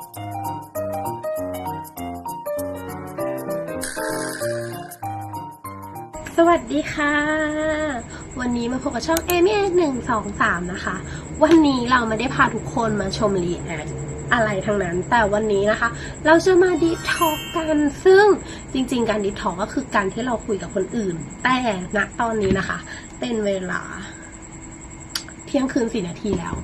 สวัสดีค่ะ วันนี้มาพบกับช่องเอมี่หนึ่งสองสามนะคะ วันนี้เราไม่ได้พาทุกคนมาชมรีแอคอะไรทั้งนั้น แต่วันนี้นะคะ เราจะมาดีท็อกกันซึ่งจริง ๆ การดีท็อกก็คือการที่เราคุยกับคนอื่น แต่ณตอนนี้นะคะ เป็นเวลา เที่ยงคืนสี่นาทีแล้ว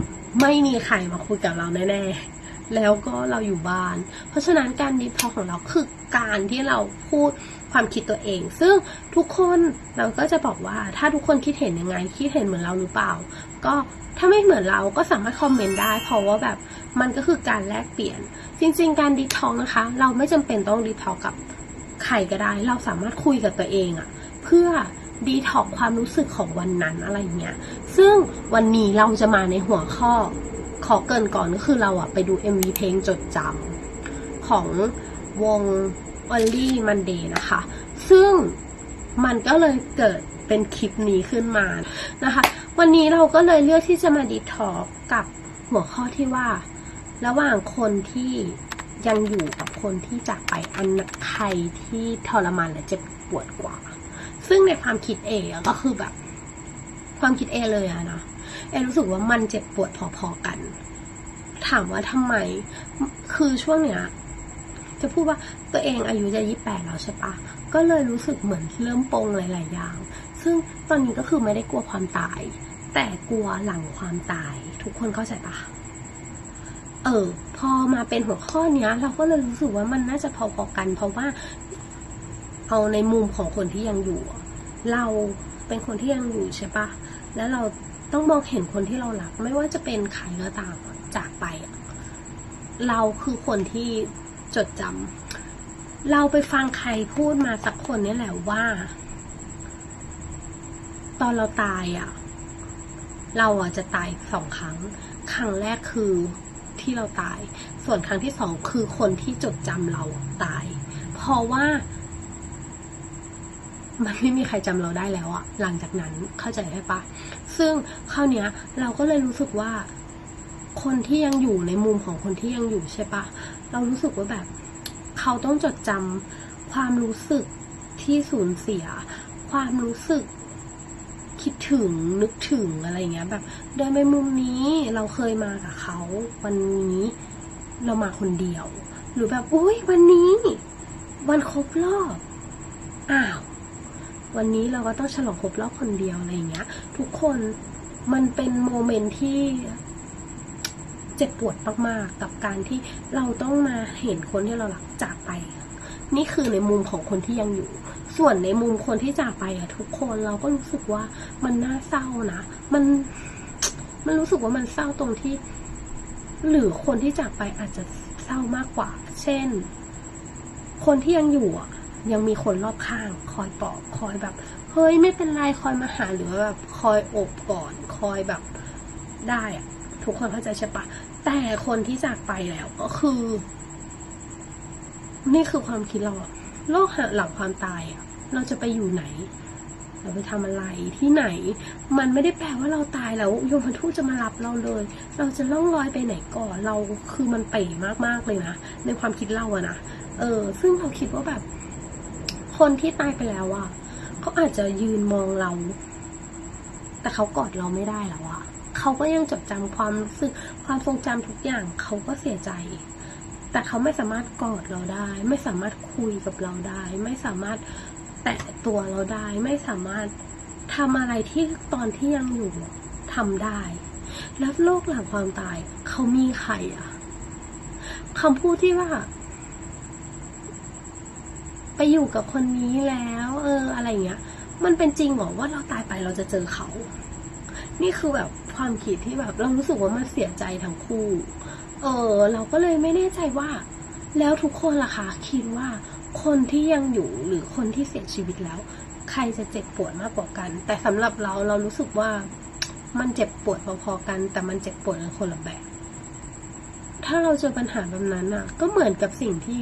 ไม่มีใครมาคุยกับเราแน่ๆ แล้วก็เราอยู่บ้าน เพราะฉะนั้นการดีท็อของเราคือการที่เราพูดความคิดตัวเอง ซึ่งทุกคนเราก็จะบอกว่าถ้าทุกคนคิดเห็นยังไง คิดเห็นเหมือนเราหรือเปล่า ก็ถ้าไม่เหมือนเราก็สามารถคอมเมนต์ได้ เพราะว่าแบบมันก็คือการแลกเปลี่ยน จริง ๆ การดีท็อกนะคะ เราไม่จำเป็นต้องดีท็อกกับใครก็ได้ เราสามารถคุยกับตัวเองอะเพื่อดีท็อกความรู้สึกของวันนั้นอะไรเงี้ย ซึ่งวันนี้เราจะมาในหัวข้อ ขอเกินก่อนก็คือเราอะไปดู MV เพลงจดจำของวง Only Monday นะคะ ซึ่งมันก็เลยเกิดเป็นคลิปนี้ขึ้นมานะคะ วันนี้เราก็เลยเลือกที่จะมาดีทอกกับหัวข้อที่ว่า ระหว่างคนที่ยังอยู่กับคนที่จากไปอันใครที่ทรมานและเจ็บปวดกว่า ซึ่งในความคิดเอก็คือแบบ ความคิดเอเลยอะนะ เอรู้สึกว่ามันเจ็บปวดพอๆกัน ถามว่าทำไม คือช่วงเนี้ยจะพูดว่าตัวเองอายุจะยี่แปดแล้วใช่ปะก็เลยรู้สึกเหมือนเริ่มปงหลาย ๆ อย่าง ซึ่งตอนนี้ก็คือไม่ได้กลัวความตาย แต่กลัวหลังความตาย ทุกคนเข้าใจปะเออ พอมาเป็นหัวข้อเนี้ย เราก็เลยรู้สึกว่ามันน่าจะพอๆกัน เพราะว่า เอาในมุมของคนที่ยังอยู่ เราเป็นคนที่ยังอยู่ใช่ปะแล้วเรา ต้องมองเห็นคนที่เรารัก ไม่ว่าจะเป็นใครก็ตามจากไป เราคือคนที่จดจำเราไปฟังใครพูดมาสักคนนี่แหละว่า ตอนเราตายอะ เราอะจะตายสองครั้ง ครั้งแรกคือที่เราตาย ส่วนครั้งที่สองคือคนที่จดจำเราตาย เพราะว่ามันไม่มีใครจำเราได้แล้วอะหลังจากนั้นเข้าใจได้ปะ ซึ่งคราวเนี้ยเราก็เลยรู้สึกว่า คนที่ยังอยู่ในมุมของคนที่ยังอยู่ใช่ปะเรารู้สึกว่าแบบ เขาต้องจดจำความรู้สึกที่สูญเสีย ความรู้สึกคิดถึงนึกถึงอะไรเงี้ย แบบเดินไปมุมนี้เราเคยมากับเขา วันนี้เรามาคนเดียว หรือแบบอุ้ยวันนี้ วันครบรอบอ้าว วันนี้เราก็ต้องฉลองครบรอบคนเดียวอะไรอย่างเงี้ย ทุกคนมันเป็นโมเมนต์ที่เจ็บปวดมากๆ กับการที่เราต้องมาเห็นคนที่เรารักจากไป นี่คือในมุมของคนที่ยังอยู่ ส่วนในมุมคนที่จากไปอะทุกคนเราก็รู้สึกว่ามันน่าเศร้านะ มัน มันรู้สึกว่ามันเศร้าตรงที่ หรือคนที่จากไปอาจจะเศร้ามากกว่า เช่น คนที่ยังอยู่อะ ยังมีคนรอบข้างคอยปลอบคอยแบบ เฮ้ยไม่เป็นไรคอยมาหาหรือแบบคอยอบก่อนคอยแบบได้อะทุกคนเข้าใจใช่ปะแต่คนที่จากไปแล้วก็คือ นี่คือความคิดเราโลกหลังความตายอะเราจะไปอยู่ไหน เราไปทำอะไรที่ไหน มันไม่ได้แปลว่าเราตายแล้วโยมทูตจะมารับเราเลย เราจะล่องลอยไปไหนก่อนเราคือมันเป๋มากๆเลยนะในความคิดเราอะนะเออ ซึ่งเราคิดว่าแบบ คนที่ตายไปแล้วอะเขาอาจจะยืนมองเรา แต่เขากอดเราไม่ได้แล้วอะเขาก็ยังจดจำความรู้สึกความทรงจำทุกอย่างเขาก็เสียใจ แต่เขาไม่สามารถกอดเราได้ ไม่สามารถคุยกับเราได้ ไม่สามารถแตะตัวเราได้ ไม่สามารถทำอะไรที่ตอนที่ยังอยู่ทำได้ แล้วโลกหลังความตาย เขามีใครอะคำพูดที่ว่า อยู่กับคนนี้แล้ว เออ อะไรเงี้ย มันเป็นจริงหรอว่าเราตายไปเราจะเจอเขา นี่คือแบบความคิดที่แบบ เรารู้สึกว่ามันเสียใจทั้งคู่ เออ เราก็เลยไม่แน่ใจว่า แล้วทุกคนล่ะคะคิดว่า คนที่ยังอยู่หรือคนที่เสียชีวิตแล้ว ใครจะเจ็บปวดมากกว่ากัน แต่สำหรับเราเรารู้สึกว่ามันเจ็บปวดพอๆกัน แต่มันเจ็บปวดกันคนละแบบ ถ้าเราเจอปัญหาแบบนั้นอะ ก็เหมือนกับสิ่งที่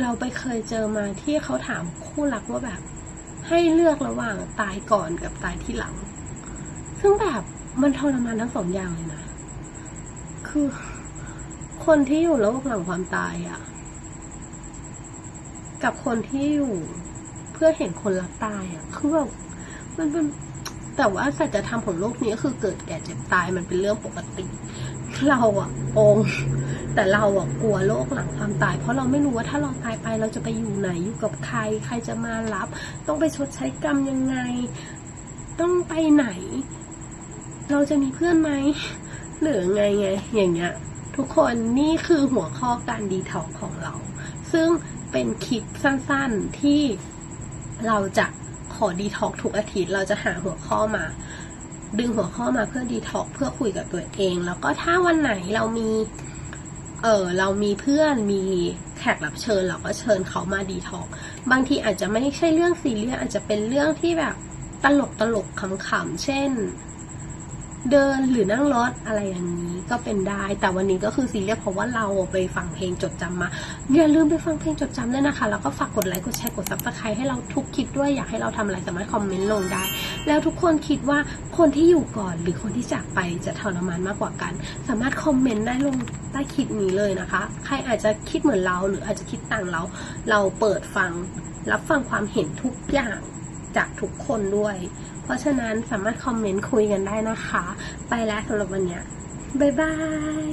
เราไปเคยเจอมาที่เขาถามคู่รักว่าแบบ ให้เลือกระหว่างตายก่อนกับตายที่หลัง ซึ่งแบบมันทรมานทั้งสองอย่างเลยนะ คือ คนที่อยู่โลกหลังความตายอะกับคนที่อยู่เพื่อเห็นคนรักตายอะ คือแบบมันเป็นแต่ว่าสัจธรรมของโลกนี้ก็คือเกิดแก่เจ็บตายมันเป็นเรื่องปกติ เราอะองแต่เราอะกลัวโลกหลังความตาย เพราะเราไม่รู้ว่าถ้าเราตายไปเราจะไปอยู่ไหนอยู่กับใคร ใครจะมารับ ต้องไปชดใช้กรรมยังไง ต้องไปไหน เราจะมีเพื่อนไหมหรือไงไง อย่างเงี้ย ทุกคนนี่คือหัวข้อการดีท็อกของเรา ซึ่งเป็นคลิปสั้นๆที่เราจะขอดีท็อกทุกอาทิตย์เราจะหาหัวข้อมา ดึงหัวข้อมาเพื่อดีท็อกเพื่อคุยกับตัวเอง แล้วก็ถ้าวันไหนเรามีเออเรามีเพื่อนมีแขกรับเชิญเราก็เชิญเขามาดีท็อกบางทีอาจจะไม่ใช่เรื่องซีเรียสอาจจะเป็นเรื่องที่แบบตลกตลกขำๆเช่น เดินหรือนั่งรถอะไรอย่างนี้ก็เป็นได้ แต่วันนี้ก็คือซีเรียสเพราะว่าเราไปฟังเพลงจดจำมาอย่าลืมไปฟังเพลงจดจำด้วยนะคะ แล้วก็ฝากกดไลค์กดแชร์กดซับสไครต์ให้เราทุกคลิปด้วยอยากให้เราทำอะไรสามารถคอมเมนต์ลงได้ แล้วทุกคนคิดว่าคนที่อยู่ก่อนหรือคนที่จากไปจะทรมานมากกว่ากัน สามารถคอมเมนต์ได้ลงใต้คลิปนี้เลยนะคะ ใครอาจจะคิดเหมือนเราหรืออาจจะคิดต่างเรา เราเปิดฟังรับฟังความเห็นทุกอย่างจากทุกคนด้วย เพราะฉะนั้นสามารถคอมเมนต์คุยกันได้นะคะ ไปแล้วสำหรับวันนี้บ๊ายบาย